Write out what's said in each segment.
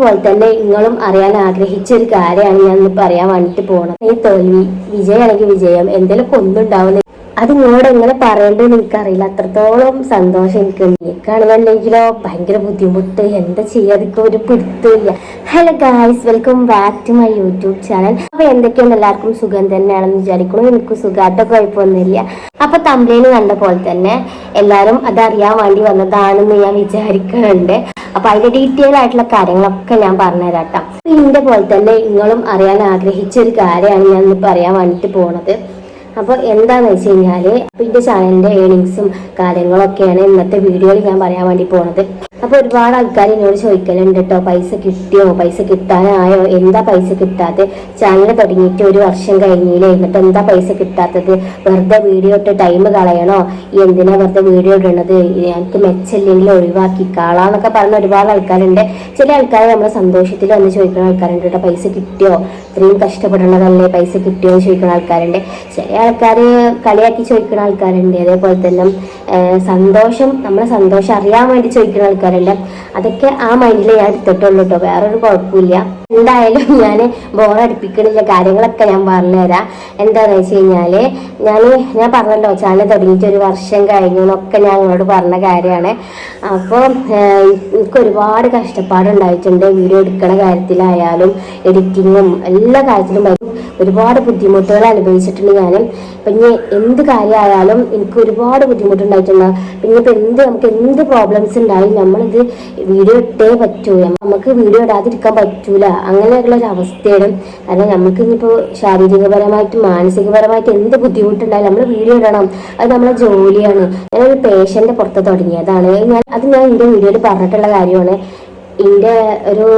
പോലെ തന്നെ നിങ്ങളും അറിയാൻ ആഗ്രഹിച്ച ഒരു കാര്യമാണ് ഞാൻ ഇന്ന് പറയാൻ വേണ്ടിട്ട് പോകണം ഈ തോൽവി വിജയമാണെങ്കിൽ വിജയം എന്തെങ്കിലും ഒന്നുണ്ടാവുന്ന അത് നിങ്ങളോട് എങ്ങനെ പറയേണ്ടതെന്ന് എനിക്കറിയില്ല. അത്രത്തോളം സന്തോഷം എനിക്കുണ്ട് എനിക്കാണെന്നുണ്ടെങ്കിലോ ഭയങ്കര ബുദ്ധിമുട്ട്. എന്താ ചെയ്യാതൊക്കെ ഒരു പിടുത്തില്ല hello guys welcome back to my YouTube channel അപ്പൊ എന്തൊക്കെയാണ് എല്ലാവർക്കും സുഖം തന്നെയാണെന്ന് വിചാരിക്കുന്നു. എനിക്ക് സുഖമായിട്ട് കുഴപ്പമൊന്നുമില്ല. അപ്പൊ തമ്പ്ലേന് കണ്ട പോലെ തന്നെ എല്ലാവരും അതറിയാൻ വേണ്ടി വന്നതാണെന്ന് ഞാൻ വിചാരിക്കുന്നുണ്ട്. അപ്പൊ അതിന്റെ ഡീറ്റെയിൽ ആയിട്ടുള്ള കാര്യങ്ങളൊക്കെ ഞാൻ പറഞ്ഞുതരാം കേട്ടോ ഇതിന്റെ പോലെ തന്നെ നിങ്ങളും അറിയാൻ ആഗ്രഹിച്ച ഒരു കാര്യമാണ് ഞാൻ പറയാൻ വേണ്ടിട്ട് പോണത്. അപ്പോൾ എന്താന്ന് വെച്ച് കഴിഞ്ഞാൽ അപ്പൊ ഇതിന്റെ ചാനലിന്റെ ഏണിങ്സും കാര്യങ്ങളൊക്കെയാണ് ഇന്നത്തെ വീഡിയോയിൽ ഞാൻ പറയാൻ വേണ്ടി പോണത്. അപ്പൊ ഒരുപാട് ആൾക്കാർ എന്നോട് ചോദിക്കലുണ്ട് കേട്ടോ പൈസ കിട്ടിയോ? പൈസ കിട്ടാനായോ? എന്താ പൈസ കിട്ടാത്തത് ചാനൽ തുടങ്ങിയിട്ട് ഒരു വർഷം കഴിഞ്ഞില്ലേ? എന്നിട്ട് എന്താ പൈസ കിട്ടാത്തത്? വെറുതെ വീഡിയോ ഇട്ട് ടൈം കളയണോ? എന്തിനാ വെറുതെ വീഡിയോ ഇടണത്? എനിക്ക് മെച്ചമില്ലെങ്കിൽ ഒഴിവാക്കി കാളാന്നൊക്കെ പറഞ്ഞ ഒരുപാട് ആൾക്കാരുണ്ട്. ചില ആൾക്കാർ നമ്മളെ സന്തോഷത്തിൽ വന്ന് ചോദിക്കുന്ന ആൾക്കാരുണ്ട് കേട്ടോ പൈസ കിട്ടിയോ? ഇത്രയും കഷ്ടപ്പെടണതല്ലേ പൈസ കിട്ടിയോ എന്ന് ചോദിക്കുന്ന ആൾക്കാരുണ്ട്. ചില ആൾക്കാർ കളിയാക്കി ചോദിക്കുന്ന ആൾക്കാരുണ്ട്. അതേപോലെ തന്നെ സന്തോഷം നമ്മളെ സന്തോഷം അറിയാൻ വേണ്ടി ചോദിക്കുന്ന ആൾക്കാരുണ്ട്. അതൊക്കെ ആ മൈൻഡിൽ ഞാൻ എടുത്തിട്ടുള്ളൂ കേട്ടോ വേറൊരു കുഴപ്പമില്ല. എന്തായാലും ഞാൻ ബോറടിപ്പിക്കണില്ല കാര്യങ്ങളൊക്കെ ഞാൻ പറഞ്ഞുതരാം. എന്താണെന്ന് വെച്ച് കഴിഞ്ഞാൽ ഞാൻ ഞാൻ പറഞ്ഞല്ലോ ചാനൽ തുടങ്ങിയിട്ട് ഒരു വർഷം കഴിഞ്ഞു എന്നൊക്കെ ഞാൻ നിങ്ങളോട് പറഞ്ഞ കാര്യമാണ്. അപ്പോൾ എനിക്ക് ഒരുപാട് കഷ്ടപ്പാടുണ്ടായിട്ടുണ്ട് വീഡിയോ എടുക്കണ കാര്യത്തിലായാലും എഡിറ്റിങ്ങും എല്ലാ കാര്യത്തിലും ഒരുപാട് ബുദ്ധിമുട്ടുകൾ അനുഭവിച്ചിട്ടുണ്ട് ഞാൻ പിന്നെ എന്ത് കാര്യമായാലും എനിക്ക് ഒരുപാട് ബുദ്ധിമുട്ടുണ്ടായിട്ടുണ്ട്. പിന്നെ ഇപ്പം എന്ത് നമുക്ക് എന്ത് പ്രോബ്ലംസ് ഉണ്ടായി നമ്മളിത് വീഡിയോ ഇട്ടേ പറ്റൂ. നമുക്ക് വീഡിയോ ഇടാതിരിക്കാൻ പറ്റൂല. അങ്ങനെയുള്ള ഒരു അവസ്ഥയാണ്. കാരണം നമുക്ക് ഇനിയിപ്പോൾ ശാരീരികപരമായിട്ടും മാനസികപരമായിട്ട് എന്ത് ബുദ്ധിമുട്ടുണ്ടായാലും നമ്മൾ വീഡിയോ ഇടണം. അത് നമ്മളെ ജോലിയാണ്. ഞാനൊരു പേഷ്യന്റെ പുറത്ത് തുടങ്ങിയതാണ് ഞാൻ അത് ഞാൻ എന്റെ വീഡിയോയിൽ പറഞ്ഞിട്ടുള്ള കാര്യമാണ്. എന്റെ ഒരു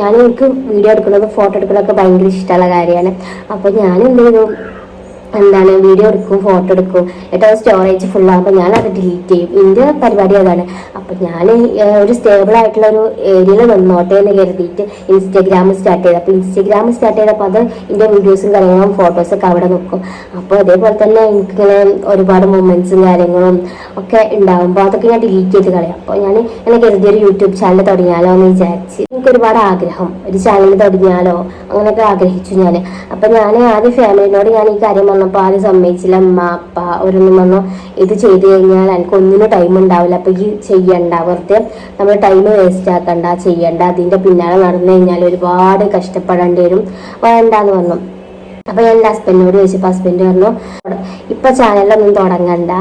ഞാൻ എനിക്ക് വീഡിയോ എടുക്കുന്നത് ഫോട്ടോ എടുക്കുന്നതൊക്കെ ഭയങ്കര ഇഷ്ടമുള്ള കാര്യമാണ്. അപ്പോൾ ഞാൻ എന്ത് ചെയ്തു? എന്താണ് വീഡിയോ എടുക്കും ഫോട്ടോ എടുക്കും അത് സ്റ്റോറേജ് ഫുൾ ആകുമ്പോൾ ഞാൻ അത് ഡിലീറ്റ് ചെയ്യും. എന്റെ പരിപാടി അതാണ്. അപ്പം ഞാൻ ഒരു സ്റ്റേബിൾ ആയിട്ടുള്ള ഒരു ഏരിയയിൽ നിന്നോട്ടെ എന്ന് കരുതിയിട്ട് ഇൻസ്റ്റഗ്രാം സ്റ്റാർട്ട് ചെയ്തു. അപ്പോൾ ഇൻസ്റ്റഗ്രാം സ്റ്റാർട്ട് ചെയ്തപ്പോൾ അത് എന്റെ വീഡിയോസും കാര്യങ്ങളും ഫോട്ടോസൊക്കെ അവിടെ നിൽക്കും അപ്പോൾ അതേപോലെ തന്നെ എനിക്കിങ്ങനെ ഒരുപാട് മൊമെന്റ്സും കാര്യങ്ങളും ഒക്കെ ഉണ്ടാകുമ്പോൾ അതൊക്കെ ഞാൻ ഡിലീറ്റ് ചെയ്ത് കളയാം. അപ്പോൾ ഞാൻ ഇങ്ങനെ കരുതിയൊരു യൂട്യൂബ് ചാനൽ തുടങ്ങിയാലോ എന്ന് വിചാരിച്ച് എനിക്ക് ഒരുപാട് ആഗ്രഹം. ഒരു ചാനൽ തുടങ്ങിയാലോ അങ്ങനെയൊക്കെ ആഗ്രഹിച്ചു ഞാൻ അപ്പോൾ ഞാൻ ആദ്യം ഫാമിലിനോട് ഞാൻ ഈ കാര്യം പറഞ്ഞപ്പോൾ ആര് സമ്മതിച്ചില്ല. അമ്മ അപ്പ അവരൊന്നും വന്നു. ഇത് ചെയ്ത് കഴിഞ്ഞാൽ എനിക്ക് ഒന്നിനും ടൈം ഉണ്ടാവില്ല. അപ്പം ഈ ചെയ്യണ്ട വെറുതെ നമ്മൾ ടൈം വേസ്റ്റ് ആക്കണ്ട ചെയ്യണ്ട. അതിന്റെ പിന്നാലെ നടന്നു കഴിഞ്ഞാൽ ഒരുപാട് കഷ്ടപ്പെടേണ്ടി വരും. വേണ്ടാന്ന് പറഞ്ഞു. അപ്പൊ ഞാൻ എന്റെ ഹസ്ബൻഡിനോട് ചോദിച്ചപ്പോൾ ഹസ്ബൻഡ് പറഞ്ഞു ഇപ്പൊ ചാനലൊന്നും തുടങ്ങണ്ട.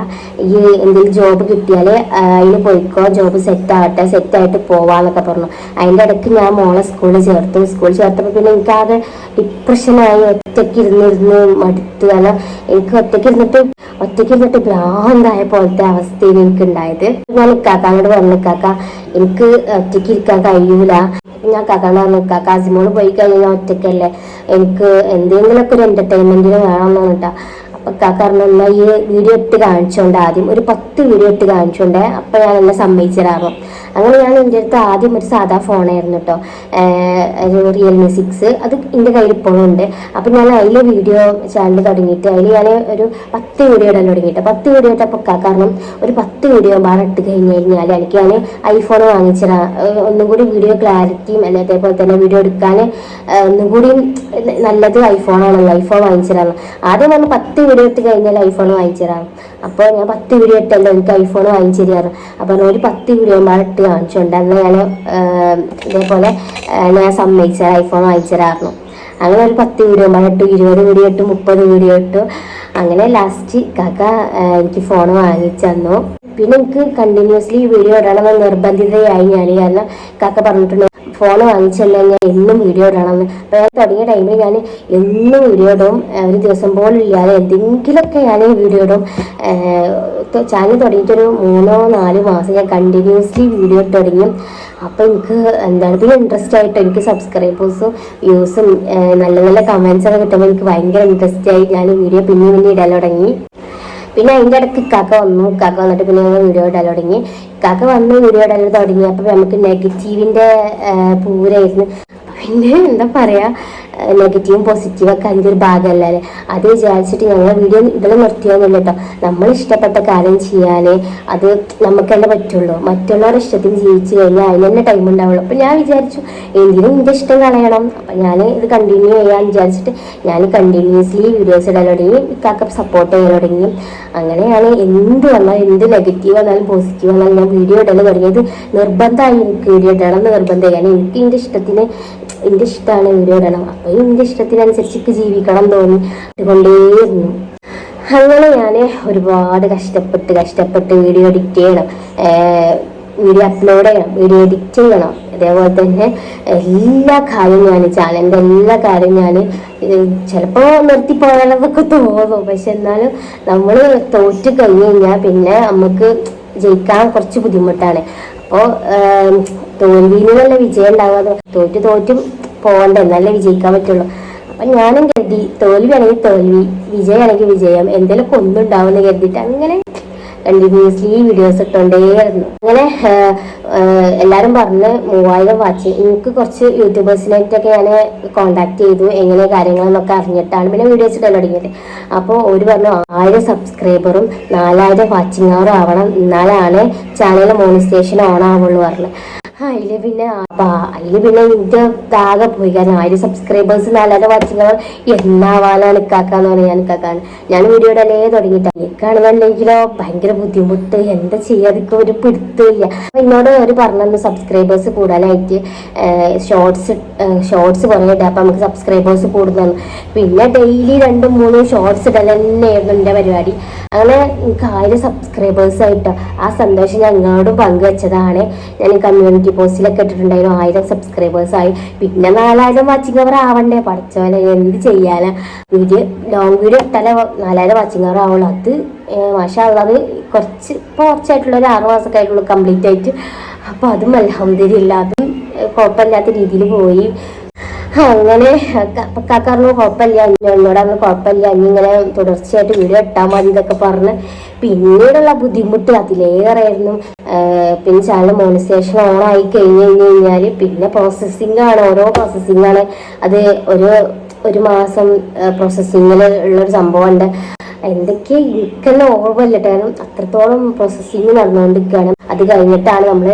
ഈ എന്തെങ്കിലും ജോബ് കിട്ടിയാൽ അതിന് പോയിക്കോ ജോബ് സെറ്റ് ആവട്ടെ സെറ്റ് ആയിട്ട് പോവാന്നൊക്കെ പറഞ്ഞു. അതിന്റെ ഇടയ്ക്ക് ഞാൻ മോളെ സ്കൂളിൽ ചേർത്തു. സ്കൂളിൽ ചേർത്തപ്പോൾ പിന്നെ എനിക്കാകെ ഡിപ്രഷനായി ഒറ്റയ്ക്ക് ഇരുന്നിരുന്ന് മടുത്തു. കാരണം എനിക്ക് ഒറ്റയ്ക്ക് ഇരുന്നിട്ട് ഒറ്റയ്ക്ക് ഇരുന്നിട്ട് ഭ്രാന്തായ പോലത്തെ അവസ്ഥയിൽ എനിക്ക് ഉണ്ടായത് ഞാൻ ഇക്കാക്ക അങ്ങോട്ട് പറഞ്ഞു ഇക്കാക്ക എനിക്ക് ഒറ്റയ്ക്ക് ഇരിക്കാൻ കഴിയൂല. ഞാൻ കാക്കാണ്ട് പറഞ്ഞു കാക്ക അസിമോൾ പോയി കഴിഞ്ഞാൽ ഒറ്റയ്ക്കല്ലേ. എനിക്ക് എന്തെങ്കിലുമൊക്കെ ഒരു എന്റർടൈൻമെന്റിന് വേണമെന്ന് പറഞ്ഞിട്ടാ. അപ്പൊ എന്നാൽ ഈ വീഡിയോ ഇട്ട് കാണിച്ചോണ്ട് ആദ്യം. ഒരു പത്ത് വീഡിയോ ഇട്ട് കാണിച്ചോണ്ട് അപ്പം ഞാൻ എന്നെ സമ്മതിച്ചിരാറും അങ്ങനെ ഞാൻ എന്റെ അടുത്ത് ആദ്യം ഒരു സാധാ ഫോണായിരുന്നു കേട്ടോ ഒരു റിയൽമി സിക്സ് അത് എന്റെ കയ്യിൽ ഇപ്പോഴും ഉണ്ട്. അപ്പം ഞാൻ അതിൽ വീഡിയോ ചാനൽ തുടങ്ങിയിട്ട് അതിൽ ഞാൻ ഒരു പത്ത് വീഡിയോ ഇടാൻ തുടങ്ങിയിട്ട്. പത്ത് വീഡിയോ ഇട്ടപ്പോൾ കാരണം ഒരു പത്ത് വീഡിയോ ബാർ ഇട്ട് കഴിഞ്ഞ് കഴിഞ്ഞാൽ എനിക്ക് ഞാൻ ഐഫോൺ വാങ്ങിച്ചതാ. ഏഹ് ഒന്നും കൂടി വീഡിയോ ക്ലാരിറ്റിയും അല്ലെ അതേപോലെ തന്നെ വീഡിയോ എടുക്കാൻ ഒന്നും കൂടി നല്ലത് ഐഫോണാണല്ലോ ഐഫോൺ വാങ്ങിച്ചതാണ്. ആദ്യം വന്ന് പത്ത് വീഡിയോ ഇട്ട് കഴിഞ്ഞാൽ ഐഫോൺ വാങ്ങിച്ചു തരാം. അപ്പോൾ ഞാൻ പത്ത് വീഡിയോ ഇട്ടല്ലോ എനിക്ക് ഐഫോൺ വാങ്ങിച്ചു തരാറ് അപ്പോൾ ഒരു പത്ത് വീഡിയോ പാടെ ഇട്ട് കാണിച്ചുകൊണ്ട് അന്ന് ഞാൻ ഇതേപോലെ ഞാൻ സമ്മതിച്ചത് ഐഫോൺ വാങ്ങിച്ചു തരാറുന്നു അങ്ങനെ ഒരു പത്ത് വീഡിയോ ഇട്ടു ഇരുപത് വീഡിയോ ഇട്ടു മുപ്പത് വീഡിയോ ഇട്ടു. അങ്ങനെ ലാസ്റ്റ് കാക്ക എനിക്ക് ഫോൺ വാങ്ങിച്ചു തന്നു. പിന്നെ എനിക്ക് കണ്ടിന്യൂസ്ലി വീഡിയോ ഇടണമെന്ന് നിർബന്ധിതയായി ഞാൻ കാരണം കാക്ക പറഞ്ഞിട്ടുണ്ട്. ഫോൺ വാങ്ങിച്ചല്ലേ ഞാൻ എന്നും വീഡിയോ ഇടണമെന്ന്. അപ്പോൾ ഞാൻ തുടങ്ങിയ ടൈമിൽ ഞാൻ എന്നും വീഡിയോ ഇടും. ഒരു ദിവസം പോലും ഇല്ലാതെ എന്തെങ്കിലുമൊക്കെ ഞാൻ വീഡിയോ ഇടും. ചാനൽ തുടങ്ങിയിട്ടൊരു മൂന്നോ നാലോ മാസം ഞാൻ കണ്ടിന്യൂസ്ലി വീഡിയോ ഇട്ട് തുടങ്ങി. അപ്പോൾ എനിക്ക് എന്താണ് പിന്നെ ഇൻട്രസ്റ്റ് ആയിട്ട് എനിക്ക് സബ്സ്ക്രൈബേഴ്സും വ്യൂസും നല്ല നല്ല കമൻസ് ഒക്കെ കിട്ടുമ്പോൾ എനിക്ക് ഭയങ്കര ഇൻട്രസ്റ്റ് ആയി. ഞാൻ വീഡിയോ പിന്നെയും പിന്നെ ഇടാൻ തുടങ്ങി. പിന്നെ അതിന്റെ ഇടയ്ക്ക് കാക്ക വന്നു. കാക്ക വന്നിട്ട് പിന്നെ ഞങ്ങൾ വീഡിയോ ഇടാൻ തുടങ്ങി. കാക്ക വന്ന് വീഡിയോ ഇടാൻ തുടങ്ങി അപ്പോൾ നമുക്ക് നെഗറ്റീവിന്റെ പൂരായിരുന്നു പിന്നെ എന്താ പറയാ നെഗറ്റീവും പോസിറ്റീവും ഒക്കെ അതിന്റെ ഒരു ഭാഗമല്ലേ? അത് വിചാരിച്ചിട്ട് ഞങ്ങൾ വീഡിയോ ഇതിൽ നിർത്തിയൊന്നുമില്ല കേട്ടോ. നമ്മൾ ഇഷ്ടപ്പെട്ട കാര്യം ചെയ്യാൻ അത് നമുക്ക് തന്നെ പറ്റുള്ളൂ. മറ്റുള്ളവരുടെ ഇഷ്ടത്തിൽ ജീവിച്ചു കഴിഞ്ഞാൽ അതിന് തന്നെ ടൈം ഉണ്ടാവുള്ളൂ. അപ്പം ഞാൻ വിചാരിച്ചു എന്തിനും എന്റെ ഇഷ്ടം കളയണം. അപ്പം ഞാൻ ഇത് കണ്ടിന്യൂ ചെയ്യാൻ വിചാരിച്ചിട്ട് ഞാൻ കണ്ടിന്യൂസ്ലി വീഡിയോസ് ഇടാൻ തുടങ്ങി ഇക്കാക്ക സപ്പോർട്ട് ചെയ്യാൻ തുടങ്ങി. അങ്ങനെയാണ് എന്ത് വന്നാലും എന്ത് നെഗറ്റീവ് വന്നാലും പോസിറ്റീവ് വന്നാലും ഞാൻ വീഡിയോ ഇടൽ തുടങ്ങിയത് നിർബന്ധമായി എനിക്ക് വീഡിയോ ഇടണം നിർബന്ധമായി. കാരണം എനിക്ക് എന്റെ ഇഷ്ടത്തിന് എന്റെ ഇഷ്ടമാണ് വീഡിയോ ഇടണം. അപ്പോൾ എന്റെ ഇഷ്ടത്തിനനുസരിച്ച് ജീവിക്കണം തോന്നി അതുകൊണ്ടേയിരുന്നു അങ്ങനെ ഞാൻ ഒരുപാട് കഷ്ടപ്പെട്ട് കഷ്ടപ്പെട്ട് വീഡിയോ എഡിറ്റ് ചെയ്യണം. വീഡിയോ അപ്ലോഡ് ചെയ്യണം വീഡിയോ എഡിറ്റ് ചെയ്യണം. അതേപോലെ തന്നെ എല്ലാ കാര്യവും ഞാൻ ചാനലിന്റെ എല്ലാ കാര്യവും ഞാൻ ചിലപ്പോൾ നിർത്തിപ്പോയാലൊക്കെ തോന്നും. പക്ഷെ എന്നാലും നമ്മൾ തോറ്റ് കഴിഞ്ഞ് കഴിഞ്ഞാൽ പിന്നെ നമുക്ക് ജയിക്കാൻ കുറച്ച് ബുദ്ധിമുട്ടാണ്. അപ്പോൾ തോൽവിയിൽ നല്ല വിജയം ഉണ്ടാകാതെ തോറ്റ് തോറ്റും പോകണ്ട എന്നല്ലേ വിജയിക്കാൻ പറ്റുള്ളൂ. അപ്പൊ ഞാനും കരുതി തോൽവിയാണെങ്കിൽ തോൽവി വിജയമാണെങ്കിൽ വിജയം എന്തെങ്കിലുമൊക്കെ ഒന്നും ഉണ്ടാവുമെന്ന് കരുതിയിട്ട് അങ്ങനെ കണ്ടിന്യൂസ്ലി വീഡിയോസ് ഇട്ടുകൊണ്ടേയിരുന്നു അങ്ങനെ എല്ലാരും പറഞ്ഞ് മൂവായിരം വാച്ച് എനിക്ക് കുറച്ച് യൂട്യൂബേഴ്സിനായിട്ടൊക്കെ ഞാൻ കോണ്ടാക്ട് ചെയ്തു എങ്ങനെ കാര്യങ്ങളെന്നൊക്കെ അറിഞ്ഞിട്ടാണ് പിന്നെ വീഡിയോസ് ഇടാൻ തുടങ്ങിയത്. അപ്പോൾ ഒരു പറഞ്ഞു ആയിരം സബ്സ്ക്രൈബറും നാലായിരം വാച്ചിങ് അവർ ആവണം. എന്നാലാണ് ചാനൽ മോണിസ്റ്റേഷൻ ഓൺ ആവുള്ളൂ പറഞ്ഞു. അതിൽ പിന്നെ അതിൽ താകെ പോയി. കാരണം ആയിരം സബ്സ്ക്രൈബേഴ്സ് നാലായിരം വാച്ചിങ് അവർ എന്നാവാനാണ് ഇക്കാക്കാന്ന് പറഞ്ഞാൽ ഞാൻ ഇക്കാക്കാണ്. ഞാൻ വീഡിയോ ഇടലേ തുടങ്ങിയിട്ട്. എനിക്കാണെന്നുണ്ടെങ്കിലോ ഭയങ്കര ബുദ്ധിമുട്ട്. എന്താ ചെയ്യാതൊക്കെ ഒരു പിടുത്തില്ല അപ്പൊ എന്നോട് ഒരു പറഞ്ഞു സബ്സ്ക്രൈബേഴ്സ് കൂടാനായിട്ട് ഷോർട്സ് ഷോർട്സ് കുറേ അപ്പൊ നമുക്ക് സബ്സ്ക്രൈബേഴ്സ് കൂടുതലാണ് പിന്നെ ഡെയിലി രണ്ടും മൂന്നും ഷോർട്സ് ഇടൽ തന്നെയായിരുന്നു പരിപാടി. അങ്ങനെ എനിക്ക് ആയിരം സബ്സ്ക്രൈബേഴ്സ് ആയിട്ടോ. ആ സന്തോഷം ഞങ്ങളോട് പങ്കുവച്ചതാണ്. ഞാൻ കമ്മ്യൂണിറ്റി പോസ്റ്റിലൊക്കെ ഇട്ടിട്ടുണ്ടായിരുന്നു. ആയിരം സബ്സ്ക്രൈബേഴ്സ് ആയി. പിന്നെ നാലായിരം വാച്ചിങ് അവർ ആവണ്ടേ? പഠിച്ചോലെ എന്ത് ചെയ്യാനാ? വീഡിയോ ലോങ് വീഡിയോ ഇട്ടാലേ നാലായിരം വാച്ചിങ് അവർ ആവുള്ളൂ. അത് മാഷാ അത് കുറച്ച് ഇപ്പോൾ കുറച്ചായിട്ടുള്ള ഒരു ആറ് മാസമൊക്കെ ആയിട്ടുള്ളൂ കംപ്ലീറ്റ് ആയിട്ട്. അപ്പോൾ അതും അലഹമ്മദില്ല അതും കുഴപ്പമില്ലാത്ത രീതിയിൽ പോയി. അങ്ങനെ അപ്പൊ കുഴപ്പമില്ല. എന്നോട് എന്നോടന്ന് കുഴപ്പമില്ല. ഇനി ഇങ്ങനെ തുടർച്ചയായിട്ട് വീഡിയോ ഇട്ടാൽ മതി ഇതൊക്കെ പറഞ്ഞ്. പിന്നീടുള്ള ബുദ്ധിമുട്ട് അതിലേറെയായിരുന്നു പിന്നെ ചാനൽ മോണിസേഷൻ ഓൺ ആയി കഴിഞ്ഞ് കഴിഞ്ഞ് കഴിഞ്ഞാൽ പിന്നെ പ്രോസസ്സിംഗ് ആണ് ഓരോ പ്രോസസ്സിംഗ് ആണ്. അത് ഒരു ഒരു മാസം പ്രോസസ്സിങ്ങിൽ ഉള്ളൊരു സംഭവമുണ്ട്. എന്തൊക്കെ ഇരിക്കുന്ന ഓർമ്മയില്ല. കാരണം അത്രത്തോളം പ്രോസസ്സിങ് നടന്നുകൊണ്ടിരിക്കുകയാണ് അത് കഴിഞ്ഞിട്ടാണ് നമ്മൾ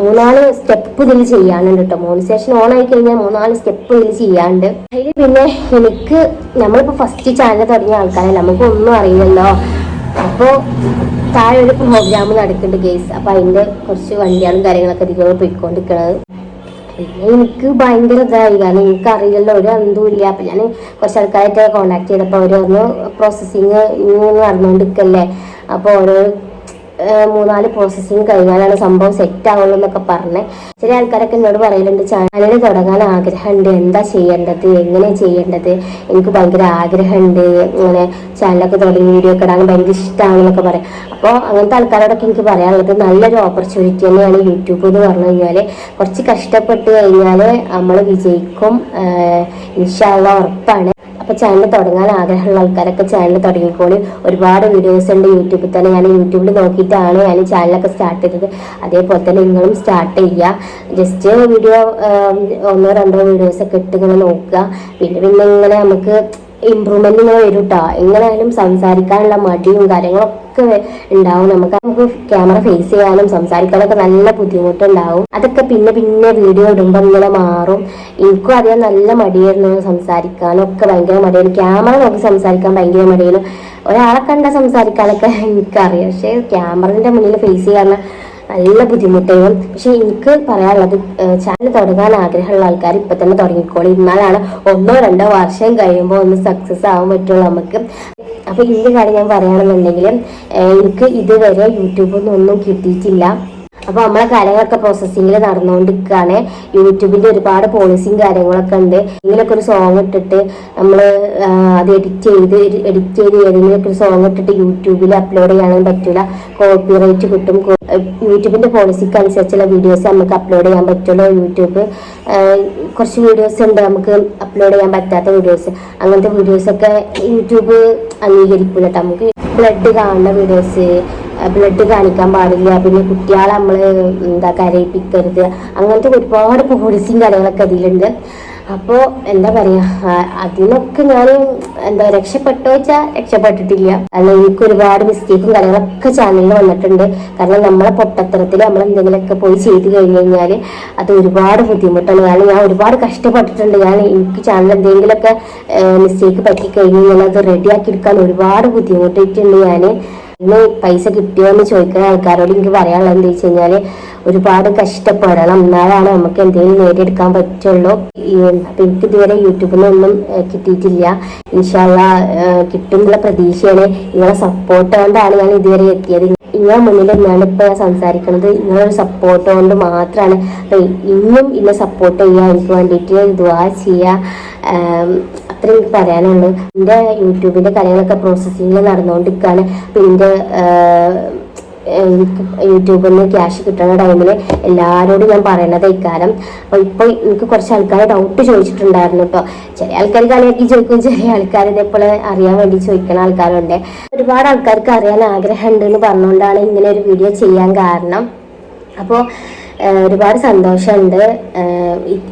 മൂന്നാൽ സ്റ്റെപ്പ് ഇതിൽ ചെയ്യാനുണ്ട് കേട്ടോ മോണിസേഷൻ ഓൺ ആയി കഴിഞ്ഞാൽ മൂന്നാൽ സ്റ്റെപ്പ് ഇതിൽ ചെയ്യാണ്ട് അതിൽ പിന്നെ എനിക്ക് നമ്മളിപ്പോൾ ഫസ്റ്റ് ചാനൽ തുടങ്ങിയ ആൾക്കാരല്ല? നമുക്കൊന്നും അറിയില്ലല്ലോ. അപ്പോൾ താഴെ ഒരു പ്രോഗ്രാം നടക്കുന്നുണ്ട് കേസ് അപ്പോൾ അതിന്റെ കുറച്ച് വണ്ടികളും കാര്യങ്ങളൊക്കെ അധികം പോയിക്കൊണ്ടിരിക്കുന്നത് പിന്നെ എനിക്ക് ഭയങ്കര ഇതായി. കാരണം എനിക്ക് അറിയില്ലല്ലോ ഒരു അന്തും ഇല്ല. അപ്പൊ ഞാൻ കുറച്ച് ആൾക്കാരായിട്ട് കോണ്ടാക്ട് ചെയ്തപ്പോൾ അവർ പറഞ്ഞു പ്രോസസ്സിങ് ഇങ്ങനെ നടന്നുകൊണ്ടിരിക്കല്ലേ അപ്പോൾ ഓരോ മൂന്നാൽ പ്രോസസ്സിങ് കഴിഞ്ഞാലാണ് സംഭവം സെറ്റ് ആവുള്ളൂ എന്നൊക്കെ പറഞ്ഞ്. ചില ആൾക്കാരൊക്കെ എന്നോട് പറയലുണ്ട് ചാനൽ തുടങ്ങാൻ ആഗ്രഹമുണ്ട്. എന്താ ചെയ്യേണ്ടത്? എങ്ങനെ ചെയ്യേണ്ടത്? എനിക്ക് ഭയങ്കര ആഗ്രഹമുണ്ട്. ഇങ്ങനെ ചാനലൊക്കെ തുടങ്ങി വീഡിയോ ഒക്കെ ഇടാൻ ഭയങ്കര ഇഷ്ടമാണെന്നൊക്കെ പറയാം. അപ്പോൾ അങ്ങനത്തെ ആൾക്കാരോടൊക്കെ എനിക്ക് പറയാനുള്ളത് നല്ലൊരു ഓപ്പർച്യൂണിറ്റി തന്നെയാണ് യൂട്യൂബ് എന്ന് പറഞ്ഞു കഴിഞ്ഞാൽ കുറച്ച് കഷ്ടപ്പെട്ട് കഴിഞ്ഞാൽ നമ്മൾ വിജയിക്കും. ഇൻഷാള്ള ഉറപ്പാണ്. അപ്പൊ ചാനൽ തുടങ്ങാൻ ആഗ്രഹമുള്ള ആൾക്കാരൊക്കെ ചാനൽ തുടങ്ങിക്കോളി. ഒരുപാട് വീഡിയോസ് ഉണ്ട് യൂട്യൂബിൽ തന്നെ. ഞാൻ യൂട്യൂബിൽ നോക്കിയിട്ടാണ് ഞാൻ ചാനലൊക്കെ സ്റ്റാർട്ട് ചെയ്തത്. അതേപോലെ തന്നെ നിങ്ങളും സ്റ്റാർട്ട് ചെയ്യുക. ജസ്റ്റ് വീഡിയോ ഒന്നോ രണ്ടോ വീഡിയോസ് ഒക്കെ ഇട്ട് ഇങ്ങനെ നോക്കുക. പിന്നെ പിന്നെ ഇങ്ങനെ നമുക്ക് ഇമ്പ്രൂവ്മെന്റ് ഇങ്ങനെ വരും കേട്ടോ എങ്ങനെയായാലും സംസാരിക്കാനുള്ള മടിയും കാര്യങ്ങളൊക്കെ ഉണ്ടാവും. നമുക്ക് നമുക്ക് ക്യാമറ ഫേസ് ചെയ്യാനും സംസാരിക്കാനൊക്കെ നല്ല ബുദ്ധിമുട്ടുണ്ടാവും. അതൊക്കെ പിന്നെ പിന്നെ വീഡിയോ ഇടുമ്പോൾ ഇങ്ങനെ മാറും. എനിക്കും അറിയാൻ നല്ല മടിയായിരുന്നു സംസാരിക്കാനൊക്കെ ഭയങ്കര മടിയായിരുന്നു ക്യാമറ നോക്കി സംസാരിക്കാൻ ഭയങ്കര മടിയായിരുന്നു. ഒരാളെ കണ്ട സംസാരിക്കാനൊക്കെ എനിക്കറിയാം. പക്ഷേ ക്യാമറന്റെ മുന്നിൽ ഫേസ് ചെയ്യാൻ നല്ല ബുദ്ധിമുട്ടുകളും. പക്ഷെ എനിക്ക് പറയാനുള്ളത് ചാനൽ തുടങ്ങാൻ ആഗ്രഹമുള്ള ആൾക്കാർ ഇപ്പൊ തന്നെ തുടങ്ങിക്കോളി. എന്നാലാണ് ഒന്നോ രണ്ടോ വർഷം കഴിയുമ്പോൾ ഒന്ന് സക്സസ് ആവാൻ പറ്റുള്ളൂ നമുക്ക്. അപ്പൊ ഇതിന്റെ കാര്യം ഞാൻ പറയുകയാണെന്നുണ്ടെങ്കിൽ എനിക്ക് ഇതുവരെ യൂട്യൂബിൽ നിന്നൊന്നും കിട്ടിയിട്ടില്ല. അപ്പൊ നമ്മളെ കാര്യങ്ങളൊക്കെ പ്രോസസ്സിങ്ങിൽ നടന്നുകൊണ്ടിരിക്കുകയാണ് യൂട്യൂബിന്റെ ഒരുപാട് പോളിസിയും കാര്യങ്ങളൊക്കെ ഉണ്ട്. എന്തെങ്കിലുമൊക്കെ ഒരു സോങ് ഇട്ടിട്ട് നമ്മൾ അത് എഡിറ്റ് ചെയ്ത് എഡിറ്റ് ചെയ്ത് ഏതെങ്കിലുമൊക്കെ ഒരു സോങ് ഇട്ടിട്ട് യൂട്യൂബിൽ അപ്ലോഡ് ചെയ്യാനും പറ്റില്ല കോപ്പി റൈറ്റ് കിട്ടും യൂട്യൂബിന്റെ പോളിസിക്ക് അനുസരിച്ചുള്ള വീഡിയോസ് നമുക്ക് അപ്ലോഡ് ചെയ്യാൻ പറ്റുള്ളൂ. യൂട്യൂബ് കുറച്ച് വീഡിയോസ് ഉണ്ട് നമുക്ക് അപ്ലോഡ് ചെയ്യാൻ പറ്റാത്ത വീഡിയോസ് അങ്ങനത്തെ വീഡിയോസ് ഒക്കെ യൂട്യൂബ് അംഗീകരിക്കില്ല കേട്ടോ നമുക്ക് ബ്ലഡ് കാണുന്ന വീഡിയോസ് ബ്ലഡ് കാണിക്കാൻ പാടില്ല. പിന്നെ കുട്ടികളെ നമ്മൾ എന്താ കരയിപ്പിക്കരുത്. അങ്ങനത്തെ ഒരുപാട് പോളിസിയും കാര്യങ്ങളൊക്കെ അതിലുണ്ട്. അപ്പോൾ എന്താ പറയാ അതിനൊക്കെ ഞാൻ എന്താ രക്ഷപ്പെട്ടോ വെച്ചാൽ രക്ഷപ്പെട്ടിട്ടില്ല. അല്ല എനിക്ക് ഒരുപാട് മിസ്റ്റേക്കും കാര്യങ്ങളൊക്കെ ചാനലിൽ വന്നിട്ടുണ്ട്. കാരണം നമ്മളെ പൊട്ടത്തരത്തിൽ നമ്മൾ എന്തെങ്കിലുമൊക്കെ പോയി ചെയ്ത് കഴിഞ്ഞ് കഴിഞ്ഞാൽ അത് ഒരുപാട് ബുദ്ധിമുട്ടാണ്. കാരണം ഞാൻ ഒരുപാട് കഷ്ടപ്പെട്ടിട്ടുണ്ട്. ഞാൻ എനിക്ക് ചാനൽ എന്തെങ്കിലുമൊക്കെ മിസ്റ്റേക്ക് പറ്റി കഴിഞ്ഞ് കഴിഞ്ഞാൽ അത് റെഡിയാക്കി എടുക്കാൻ ഒരുപാട് ബുദ്ധിമുട്ടിട്ടുണ്ട് ഞാൻ ഇന്ന് പൈസ കിട്ടിയോ എന്ന് ചോദിക്കുന്ന ആൾക്കാരോട് എനിക്ക് പറയാനുള്ളത് എന്താ വെച്ച് കഴിഞ്ഞാൽ ഒരുപാട് കഷ്ടപ്പെടണം. എന്നാലാണ് നമുക്ക് എന്തെങ്കിലും നേടിയെടുക്കാൻ പറ്റുള്ളൂ. അപ്പൊ എനിക്ക് ഇതുവരെ യൂട്യൂബിൽ നിന്നൊന്നും കിട്ടിയിട്ടില്ല. ഇൻഷാല്ല കിട്ടും എന്നുള്ള പ്രതീക്ഷയാണ്. നിങ്ങളെ സപ്പോർട്ട് കൊണ്ടാണ് ഞാൻ ഇതുവരെ എത്തിയത്. നിങ്ങളെ മുന്നിൽ നിന്നാണ് ഇപ്പൊ ഞാൻ സംസാരിക്കുന്നത്. നിങ്ങളൊരു സപ്പോർട്ട് കൊണ്ട് മാത്രമാണ് അപ്പൊ ഇന്നും ഇന്നെ സപ്പോർട്ട് ചെയ്യാൻ എനിക്ക് വേണ്ടിയിട്ട് ദുവാ ചെയ്യുക ആം, അത്രയും എനിക്ക് പറയാനുള്ളൂ. എന്റെ യൂട്യൂബിന്റെ കാര്യങ്ങളൊക്കെ പ്രോസസ്സിങ്ങിൽ നടന്നുകൊണ്ടിരിക്കുകയാണ് അപ്പം എന്റെ എനിക്ക് യൂട്യൂബിൽ നിന്ന് ക്യാഷ് കിട്ടുന്ന ടൈമിൽ എല്ലാവരോടും ഞാൻ പറയണത് ഇക്കാരം. അപ്പോൾ ഇപ്പോൾ എനിക്ക് കുറച്ച് ആൾക്കാർ ഡൗട്ട് ചോദിച്ചിട്ടുണ്ടായിരുന്നു ഇപ്പോൾ ചില ആൾക്കാർ കളിയാക്കി ചോദിക്കും. ചില ആൾക്കാർ ഇതേപോലെ അറിയാൻ വേണ്ടി ചോദിക്കുന്ന ആൾക്കാരുണ്ട്. ഒരുപാട് ആൾക്കാർക്ക് അറിയാൻ ആഗ്രഹമുണ്ട് എന്ന് പറഞ്ഞുകൊണ്ടാണ് ഇങ്ങനെ ഒരു വീഡിയോ ചെയ്യാൻ കാരണം. അപ്പോൾ ഒരുപാട് സന്തോഷമുണ്ട്.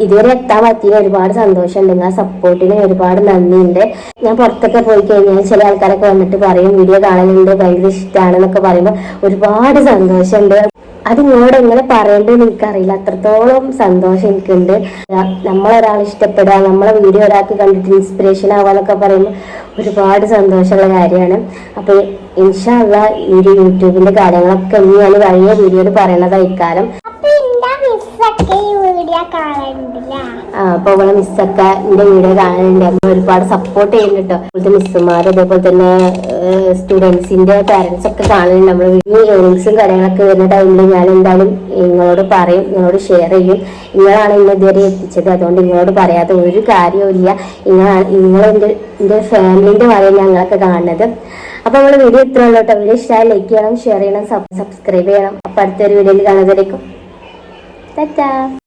ഇതുവരെ എത്താൻ പറ്റിയ ഒരുപാട് സന്തോഷമുണ്ട്. നിങ്ങളെ സപ്പോർട്ടിന് ഒരുപാട് നന്ദിയുണ്ട്. ഞാൻ പുറത്തൊക്കെ പോയി കഴിഞ്ഞാൽ ചില ആൾക്കാരൊക്കെ വന്നിട്ട് പറയും വീഡിയോ കാണലുണ്ട്. ഭയങ്കര ഇഷ്ടമാണെന്നൊക്കെ പറയുമ്പോൾ ഒരുപാട് സന്തോഷമുണ്ട്. അത് നിങ്ങളോട് എങ്ങനെ പറയേണ്ടത് എനിക്കറിയില്ല. അത്രത്തോളം സന്തോഷം എനിക്കുണ്ട്. നമ്മളൊരാൾ ഇഷ്ടപ്പെടുക നമ്മളെ വീഡിയോ ഒരാൾക്ക് കണ്ടിട്ട് ഇൻസ്പിറേഷൻ ആവാന്നൊക്കെ പറയുമ്പോൾ ഒരുപാട് സന്തോഷമുള്ള കാര്യമാണ്. അപ്പോൾ ഇൻഷാല്ല ഈ ഒരു യൂട്യൂബിന്റെ കാര്യങ്ങളൊക്കെ ഇനി ഞാൻ വലിയ വീഡിയോയിൽ പറയണതായിക്കാലം അപ്പൊ എന്റെ മിസ്സൊക്കെ ഈ വീഡിയോ കാണുന്നില്ല ആ അപ്പൊ അവളെ മിസ്സൊക്കെ എന്റെ വീഡിയോ കാണുന്നുണ്ട് അമ്മ ഒരുപാട് സപ്പോർട്ട് ചെയ്യുന്നുണ്ട് അതുപോലത്തെ മിസ്സുമാർ അതേപോലെ തന്നെ സ്റ്റുഡൻസിന്റെ പാരന്റ്സ് ഒക്കെ കാണുന്നുണ്ട് നമ്മൾ ഈ ഏണിങ്സും കാര്യങ്ങളൊക്കെ വരുന്ന ടൈമിൽ ഞാൻ എന്തായാലും നിങ്ങളോട് പറയും നിങ്ങളോട് ഷെയർ ചെയ്യും. നിങ്ങളാണ് ഇന്ന് ഇതുവരെ എത്തിച്ചത്. അതുകൊണ്ട് നിങ്ങളോട് പറയാത്ത ഒരു കാര്യവും ഇല്ല. നിങ്ങളാണ് നിങ്ങളെന്റെ എന്റെ ഫാമിലിന്റെ പറയും ഞങ്ങളൊക്കെ കാണുന്നത്. അപ്പൊ നമ്മൾ വീഡിയോ ഇത്ര ഉള്ളൂ കേട്ടോ. വീഡിയോ ഇഷ്ടമായി ലൈക്ക് ചെയ്യണം ഷെയർ ചെയ്യണം സബ്സ്ക്രൈബ് ചെയ്യണം. അപ്പൊ അടുത്തൊരു വീഡിയോയിൽ കാണുന്നതായിരിക്കും 拜拜。